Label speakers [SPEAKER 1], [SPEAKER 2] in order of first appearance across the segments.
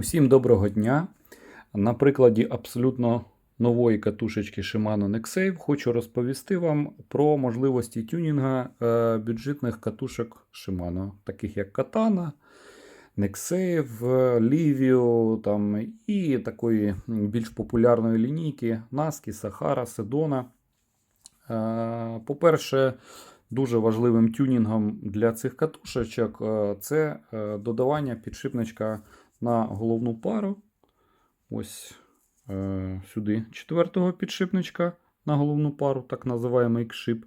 [SPEAKER 1] Усім доброго дня. На прикладі абсолютно нової катушечки Shimano NexSave хочу розповісти вам про можливості тюнінга е, бюджетних катушок Shimano, таких як Katana, NexSave, Livio там, і такої більш популярної лінійки Naski, Sahara, Sedona. Е, По-перше, дуже важливим тюнінгом для цих катушечок е, це додавання підшипничка на головну пару. Ось е, сюди четвертого підшипничка на головну пару, так називаємо ікшип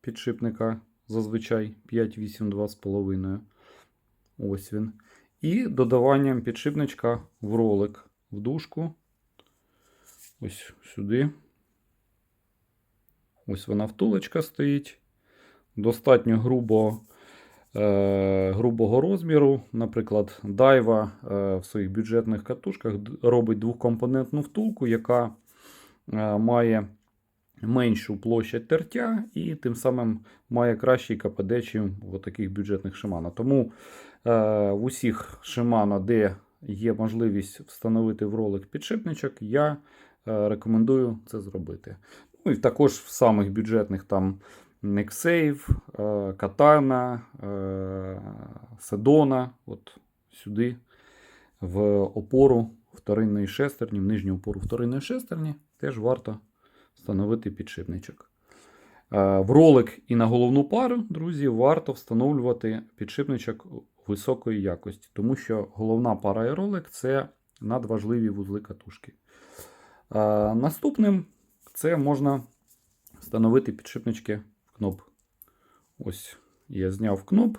[SPEAKER 1] підшипника, зазвичай 5-8, 2,5. Ось він. І додаванням підшипничка в ролик в дужку. Ось сюди. Ось вона втулочка стоїть. Достатньо грубо, грубого розміру. Наприклад, Дайва е, в своїх бюджетних катушках робить двохкомпонентну втулку, яка е, має меншу площадь тертя і тим самим має кращий КПД, чим в таких бюджетних Shimano. Тому е, в усіх Shimano, де є можливість встановити в ролик підшипничок, я е, рекомендую це зробити. Ну і також в самих бюджетних там NexSave, е, Katana, е, от сюди в опору вторинної шестерні, в нижню опору вторинної шестерні теж варто встановити підшипничок. Е, В ролик і на головну пару, друзі, варто встановлювати підшипничок високої якості, тому що головна пара і ролик це надважливі вузли катушки. Наступним це можна встановити підшипнички кноп. Ось я зняв кноп,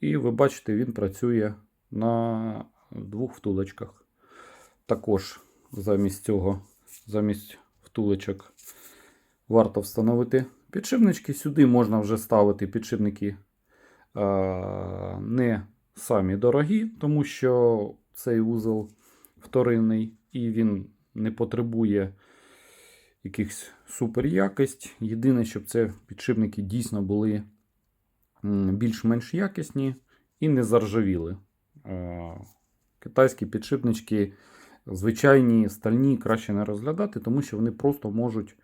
[SPEAKER 1] і ви бачите, він працює на двох втулочках. Також замість цього, замість втулочок, варто встановити підшипнички. Сюди можна вже ставити підшипники не самі дорогі, тому що цей вузол вторинний і він не потребує якихось супер якость. Єдине, щоб це підшипники дійсно були більш-менш якісні і не заржавіли. Е, Китайські підшипнички, звичайні стальні, краще не розглядати, тому що вони просто можуть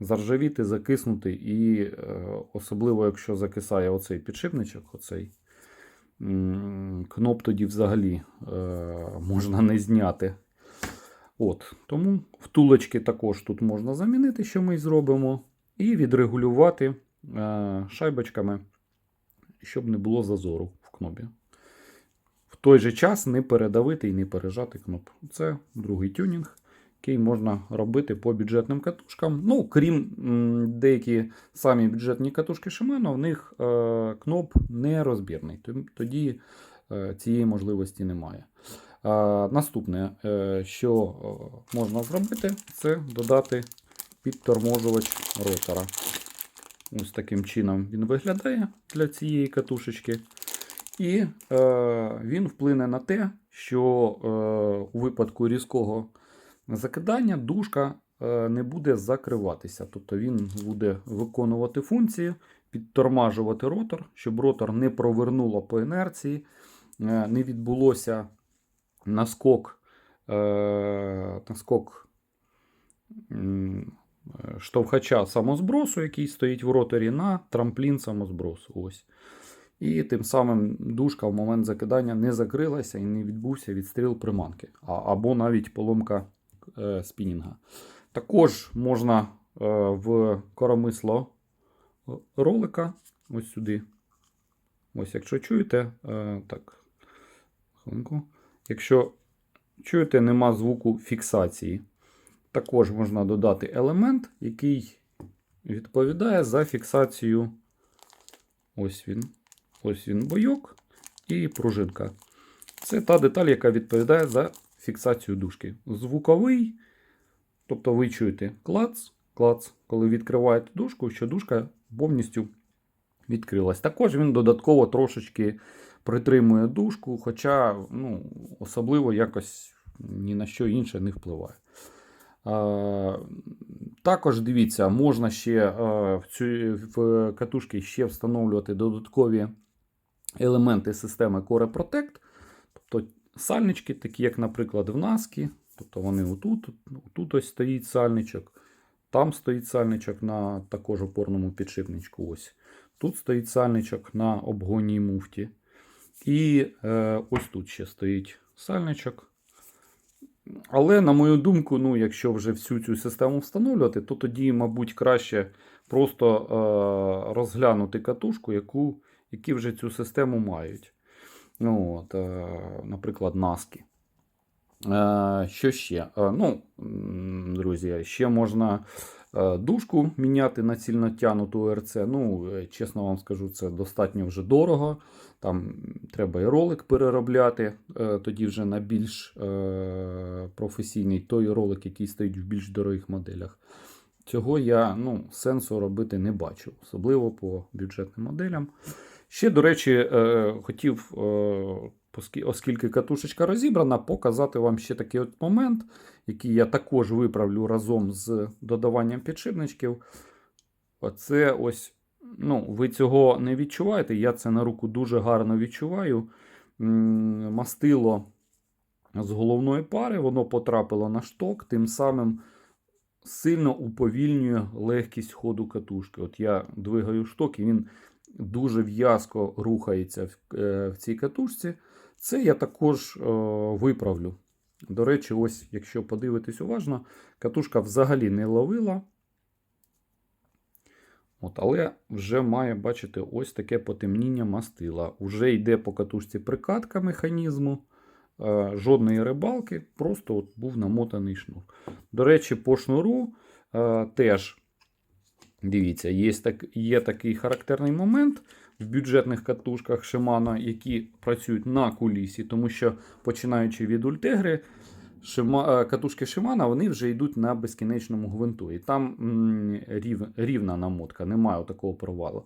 [SPEAKER 1] заржавіти, закиснути. І е, особливо, якщо закисає оцей підшипничок, оцей кноп тоді взагалі е, можна не зняти. От, Тому втулочки також тут можна замінити, що ми й зробимо, і відрегулювати е, шайбочками, щоб не було зазору в кнопі. В той же час не передавити і не пережати кноп. Це другий тюнінг, який можна робити по бюджетним катушкам. Ну, крім деякі самі бюджетні катушки Shimano, в них е, кноп не розбірний. Тоді е, цієї можливості немає. Наступне, е, що е, можна зробити, це додати підторможувач ротора. Ось таким чином він виглядає для цієї катушечки. І е, він вплине на те, що е, у випадку різкого закидання дужка е, не буде закриватися. Тобто він буде виконувати функцію, підтормажувати ротор, щоб ротор не провернуло по інерції, е, не відбулося наскок, е, наскок е, штовхача самозбросу, який стоїть в роторі, на трамплін самозбросу. Ось. І тим самим дужка в момент закидання не закрилася і не відбувся відстріл приманки, а, або навіть поломка е, спінінга. Також можна е, в коромисло ролика, ось сюди. Ось, якщо чуєте, е, так, хвилинку. Якщо чуєте, нема звуку фіксації. Також можна додати елемент, який відповідає за фіксацію. Ось він. Ось він бойок і пружинка. Це та деталь, яка відповідає за фіксацію дужки. Звуковий, тобто ви чуєте клац, клац, коли відкриваєте дужку, що дужка повністю відкрилась. Також він додатково трошечки притримує дужку, хоча ну, особливо якось ні на що інше не впливає. Також дивіться, можна ще е, в цю в катушки ще встановлювати додаткові елементи системи Core Protect. Тобто сальнички, такі як, наприклад, в Наскі. Тобто вони отут, отут ось стоїть сальничок, там стоїть сальничок на також опорному підшипничку. Ось. Тут стоїть сальничок на обгонній муфті. І е, ось тут ще стоїть сальничок. Але, на мою думку, ну, якщо вже всю цю систему встановлювати, то тоді, мабуть, краще просто е, розглянути катушку, яку, які вже цю систему мають. Ну, от, е, наприклад, наски. Е, що ще? Е, ну, друзі, ще можна дужку міняти на цільнотянуту РЦ. Ну, е, чесно вам скажу, це достатньо вже дорого. Там треба і ролик переробляти, е, тоді вже на більш е, професійний той ролик, який стоїть в більш дорогих моделях. Цього я ну, сенсу робити не бачу, особливо по бюджетним моделям. Ще, до речі, е, хотів, е, оскільки катушечка розібрана, показати вам ще такий от момент, який я також виправлю разом з додаванням підшипничків. Оце ось, ну, ви цього не відчуваєте. Я це на руку дуже гарно відчуваю. Мастило з головної пари, воно потрапило на шток, тим самим сильно уповільнює легкість ходу катушки. От я двигаю шток, і він дуже в'язко рухається в, е, цій катушці. Це я також е, виправлю. До речі, ось, якщо подивитись уважно, катушка взагалі не ловила. От, але вже має бачити ось таке потемніння мастила. Уже йде по катушці прикатка механізму. Е, жодної рибалки, просто от був намотаний шнур. До речі, по шнуру е, теж дивіться, є, так, є такий характерний момент в бюджетних катушках Shimano, які працюють на кулісі, тому що починаючи від ультегри, Шима, е, катушки Shimano, вони вже йдуть на безкінечному гвинту. І там рів, рівна намотка, немає такого провалу.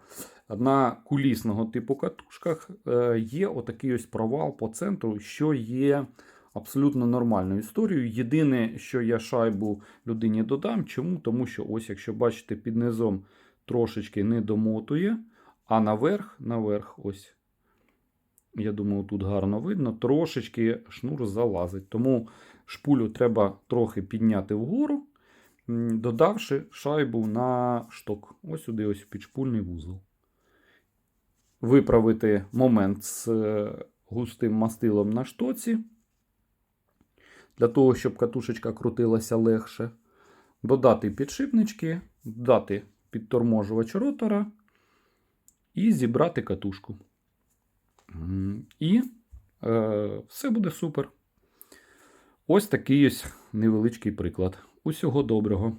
[SPEAKER 1] На кулісного типу катушках е, є отакий ось провал по центру, що є абсолютно нормальною історією. Єдине, що я шайбу людині додам, чому? Тому що, ось, якщо бачите, під низом трошечки не домотує, а наверх, наверх, ось, я думаю, тут гарно видно, трошечки шнур залазить. Тому шпулю треба трохи підняти вгору, додавши шайбу на шток. Ось сюди, ось підшпульний вузол. Виправити момент з е, густим мастилом на штоці. Для того, щоб катушечка крутилася легше. Додати підшипнички, додати підторможувач ротора і зібрати катушку. І е, все буде супер. Ось такий ось невеличкий приклад. Усього доброго.